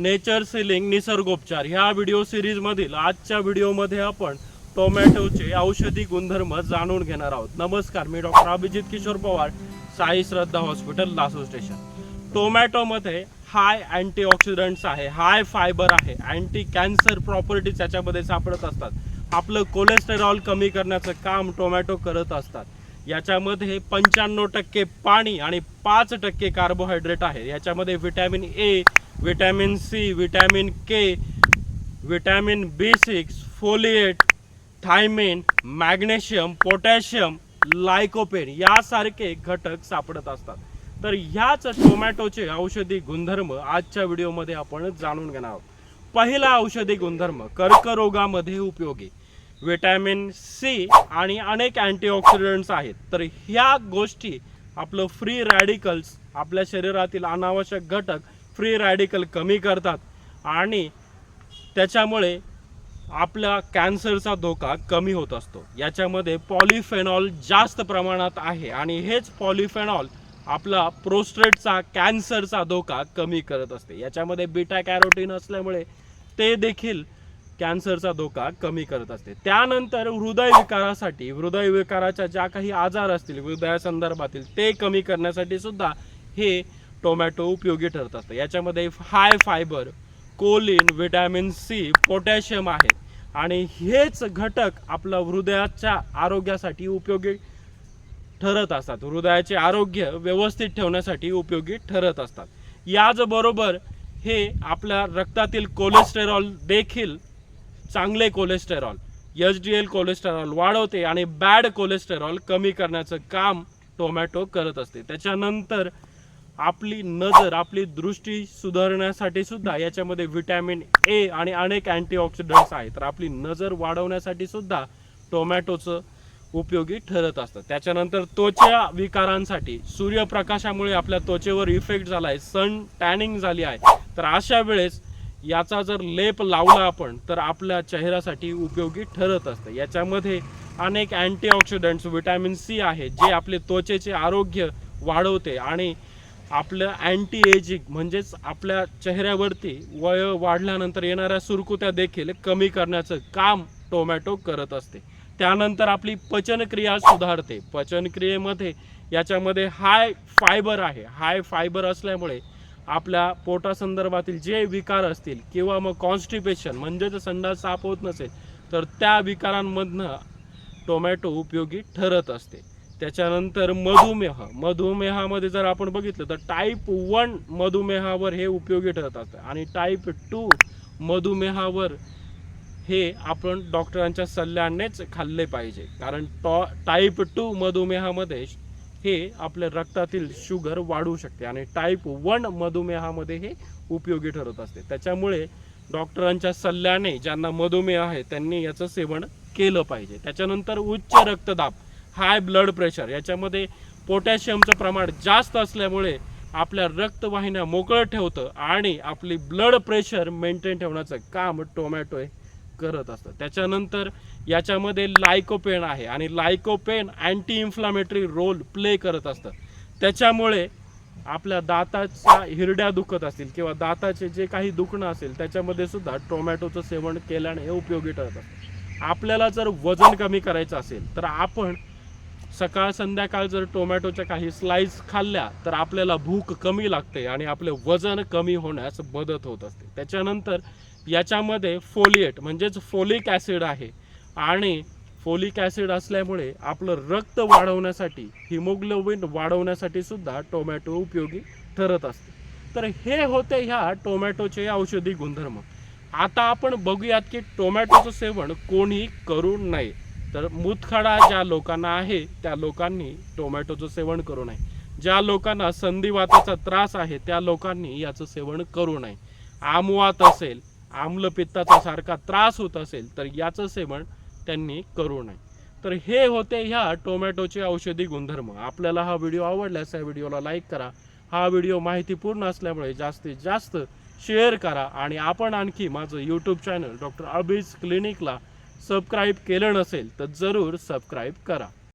Nature ceiling निसर्गोपचार. ह्या video सिरीजमधील आजच्या व्हिडिओमध्ये आपण टोमॅटोचे औषधी गुणधर्म जाणून घेणार आहोत. नमस्कार मी doctor Abhijit Kishor Pawar Sai Shraddha hospital Laso station. टोमॅटोमध्ये high antioxidants आहे हाय फायबर आहे अँटी कॅन्सर प्रॉपर्टीज याच्यामध्ये सापडत असतात. आपलं कोलेस्टेरॉल कमी करण्याचं काम टोमॅटो करत असतात. याच्यामध्ये पंच्याण्णव टक्के पाणी आणि पाच टक्के कार्बोहायड्रेट आहे. याच्यामध्ये vitamin A vitamin C vitamin K vitamin B six folate thiamine magnesium potassium lycopene यासारखे घटक सापडत असतात. तर ह्याच टोमॅटोचे औषधी गुणधर्म आजच्या व्हिडिओमध्ये आपण जाणून घेणार आहोत. पहिला औषधी गुणधर्म कर्करोगामध्ये उपयोगी. व्हिटॅमिन सी आणि अनेक अँटीऑक्सिडंट्स आहेत. तर ह्या गोष्टी आपलं फ्री रॅडिकल्स आपल्या शरीरातील अनावश्यक घटक फ्री रॅडिकल कमी करतात. आणि त्याच्यामुळे आपला कॅन्सरचा धोका कमी होत असतो. याच्यामध्ये पॉलिफेनॉल जास्त प्रमाणात आहे. आणि हेच पॉलिफेनॉल आपला प्रोस्ट्रेटचा कॅन्सरचा धोका कमी करत असते. याच्यामध्ये बीटा कॅरोटीन असल्यामुळे ते देखील कॅन्सरचा धोका कमी करत असते. त्यानंतर हृदयविकारासाठी हृदयविकाराच्या ज्या काही आजार असतील हृदयासंदर्भातील ते कमी करण्यासाठी सुद्धा हे टोमॅटो उपयोगी ठरत असतं. याच्यामध्ये high fibre choline vitamin C potassium आहे. आणि हेच घटक आपल्या हृदयाच्या आरोग्यासाठी उपयोगी ठरत असतात. हृदयाचे आरोग्य व्यवस्थित ठेवण्यासाठी उपयोगी ठरत असतात. याचबरोबर हे आपल्या रक्तातील कोलेस्टेरॉल देखील चांगले cholesterol H D L cholesterol वाढवते आणि बॅड कोलेस्टेरॉल कमी करण्याचं काम टोमॅटो करत असते. त्याच्यानंतर आपली नजर आपली दृष्टी सुधारण्यासाठी सुद्धा याच्यामध्ये व्हिटॅमिन ए आणि अनेक अँटीऑक्सिडंट्स आहेत. तर आपली नजर वाढवण्यासाठी सुद्धा टोमॅटोचं उपयोगी ठरत असतं. त्याच्यानंतर त्वचा विकारांसाठी सूर्यप्रकाशामुळे आपल्या त्वचेवर इफेक्ट झाला आहे सन टॅनिंग झाली आहे. तर अशा वेळेस याचा जर लेप लावला आपण तर आपल्या चेहऱ्यासाठी उपयोगी ठरत असतं. याच्यामध्ये अनेक अँटीऑक्सिडंट्स व्हिटॅमिन सी आहे जे आपले त्वचेचे आरोग्य वाढवते आणि आपलं अँटी एजिंग म्हणजेच आपल्या चेहऱ्यावरती वय वाढल्यानंतर येणाऱ्या सुरकुत्या देखील कमी करण्याचं काम टोमॅटो करत असते. त्यानंतर आपली पचनक्रिया सुधारते. पचनक्रियेमध्ये याच्यामध्ये हाय फायबर आहे. हाय फायबर असल्यामुळे आपल्या पोटासंदर्भातील जे विकार असतील किंवा मग कॉन्स्टिपेशन म्हणजेच संडास साफ होत नसेल तर त्या विकारांमधनं टोमॅटो उपयोगी ठरत असते. त्याच्यानंतर मधुमेह. मधुमेहामध्ये जर आपण बघितलं तर टाईप वन मधुमेहावर हे उपयोगी ठरत असतं आणि टाईप टू मधुमेहावर हे आपण डॉक्टरांच्या सल्ल्यानेच खाल्ले पाहिजे. कारण टॉ टाईप टू मधुमेहामध्ये हे आपल्या रक्तातील शुगर वाढू शकते आणि टाईप वन मधुमेहामध्ये हे उपयोगी ठरत असते. त्याच्यामुळे डॉक्टरांच्या सल्ल्याने ज्यांना मधुमेह आहे त्यांनी याचं सेवन केलं पाहिजे. त्याच्यानंतर उच्च रक्तदाब. हाय ब्लड प्रेशर याच्यामध्ये पोटॅशियमचं प्रमाण जास्त असल्यामुळे आपल्या रक्तवाहिन्या मोकळं ठेवतं आणि आपली ब्लड प्रेशर मेंटेन ठेवण्याचं काम टोमॅटो हे करत असतं. त्याच्यानंतर याच्यामध्ये लायकोपेन आहे आणि lycopene anti inflammatory role play करत असतं. त्याच्यामुळे आपल्या दाताच्या हिरड्या दुखत असतील किंवा दाताचे जे काही दुखणं असेल त्याच्यामध्ये सुद्धा टोमॅटोचं सेवन केल्याने हे उपयोगी ठरत असतं. आपल्याला जर वजन कमी करायचं असेल तर आपण सकाळ संध्याकाळ जर टोमॅटोच्या काही स्लाइस खाल्ल्या तर आपल्याला भूक कमी लागते आणि आपले वजन कमी होण्यास मदत होत असते. त्याच्यानंतर याच्यामध्ये फोलिएट म्हणजेच फोलिक ॲसिड आहे. आणि फोलिक ॲसिड असल्यामुळे आपलं रक्त वाढवण्यासाठी हिमोग्लोबिन वाढवण्यासाठी सुद्धा टोमॅटो उपयोगी ठरत असते. तर हे होते ह्या टोमॅटोचे औषधी गुणधर्म. आता आपण बघूयात की टोमॅटोचं सेवन कोणी करू नये. तर मुतखडा ज्या लोकांना आहे त्या लोकांनी टोमॅटोचं सेवन करू नये. ज्या लोकांना संधिवाताचा त्रास आहे त्या लोकांनी याचं सेवन करू नये. आमवात असेल आम्लपित्ताचा सारखा त्रास होत असेल तर याचं सेवन त्यांनी करू नये. तर हे होते ह्या टोमॅटोचे औषधी गुणधर्म. आपल्याला हा व्हिडिओ आवडल्यास या व्हिडिओला लाईक करा. हा व्हिडिओ माहितीपूर्ण असल्यामुळे जास्तीत जास्त शेअर करा. आणि आपण आणखी माझं यूट्यूब चॅनल डॉक्टर अबीज क्लिनिकला सबस्क्राईब केलं नसेल तर जरूर सबस्क्राईब करा.